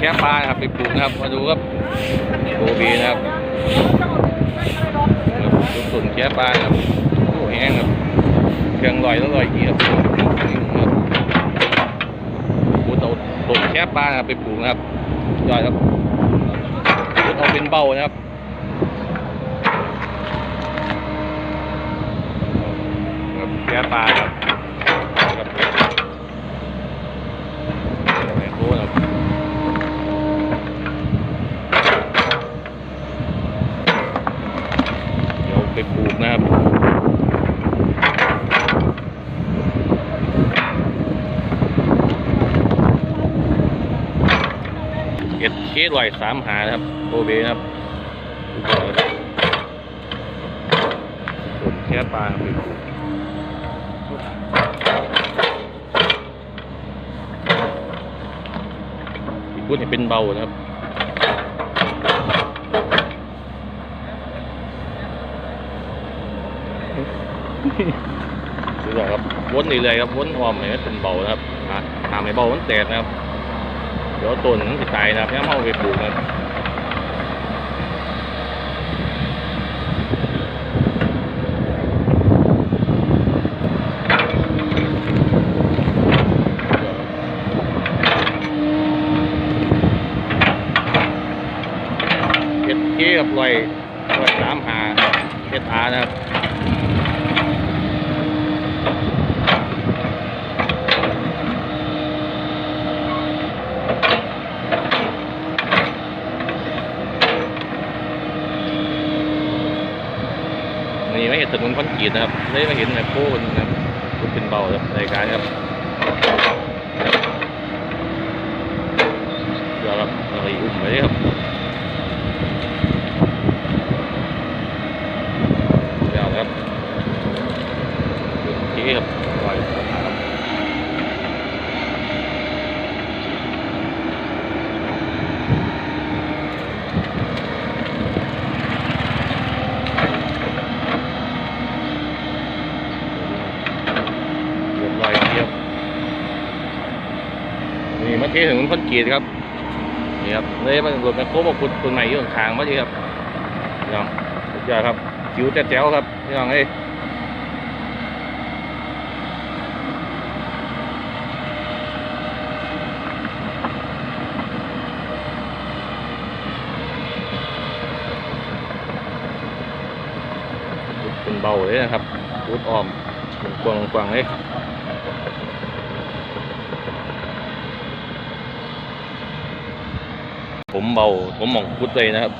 นะครับ มาดูครับโอบีนะครับลูกตุ่นแค่ปลาครับโอ้แห้งครับเครื่องลอยแล้วลอยอีกครับปูเตาตุ่นแค่ปลานะครับไปปลูกนะครับยอดครับปูเอาเป็นเบ้านะครับแค่ปลาครับแม่โคครับ เดี๋ยวไปปลูกนะครับ เอ็ดเคลอยสามหานะครับโอเบนะครับแค่ปลาไปปลูกอีกพูดให้เป็นเบานะครับดูก่อนครับวนเรื่อยๆครับวนออมให้มันเป็นเบานะครับอะทำให้เบามันแตกนะครับ เดี๋ยวต้นมันจะตายนะครับย่าเอาไปปลูกนะครับเฮ็ดเกี้กับลอยลอยสามหาเฮ็ดอานะครับ นี่ไม่เห็น ถนนคอนกรีตนะครับได้มาเห็นแบบโค้งนะครับรถเป็นเบาครับรายการครับเดี๋ยวครับเราไปอุ้มไปเลยครับเดี๋ยวครับโอเคครับปล่อยครับเรียบร้อยเรียบนี่ มาเทถนนคอนกรีตครับนี่ครับเลยมันรถแมคโครมาขุดต้นใหม่อยู่ข้างๆมาดีครับพี่น้องสุดยอดครับคิวแจ๋วครับพี่น้องเอ้ยเป็นเบาเลยนะครับรูดออมกวางกวางเลย ผมเบา ผมหมองพุดเลยนะครับ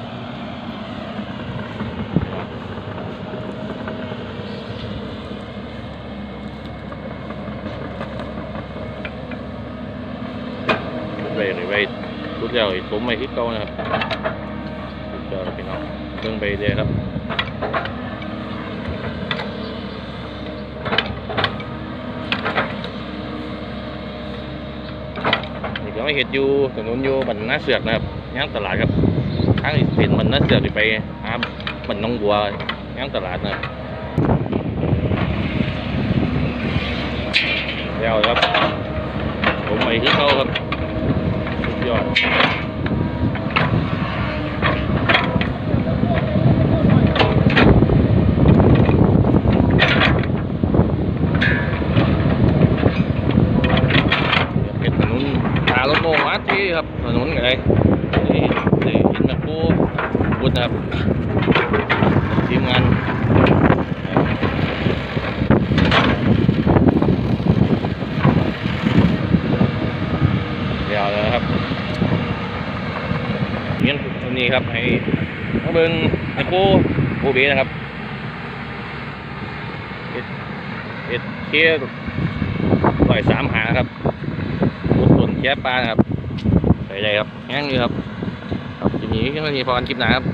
พุดเลยเลยไปพุดแล้วผมไม่คิดเก่านะครับพุดแล้วพี่น้องเรื่องไปเลยครับนี่ก็ไม่เห็นอยู่ถนนอยู่บันนาเสือกนะครับ ย่างตลาดครับทางอีกเป็นบันนาเสียไปหาบันน้องบัวย่างตลาดนะครับแล้วครับ ผมไปที่เขาครับสุดยอดเป็นถนนหารถโมงวัดที่ครับถนนไร นี่นี่หินแบบปูบุญนะครับทีมงานเดี๋ยวแล้วนะครับงี้ยตรงนี้ครับให้มาเบิ้งไอ้ปูปูเบนะครับเอ็ดเอ็ดเคร้อยสามหาครับรถส่วนแค่ปลานะครับ ใส่ใจครับแห้งอยู่ครับครับทีนี้ก็มีพอกันคลิปหนาครับ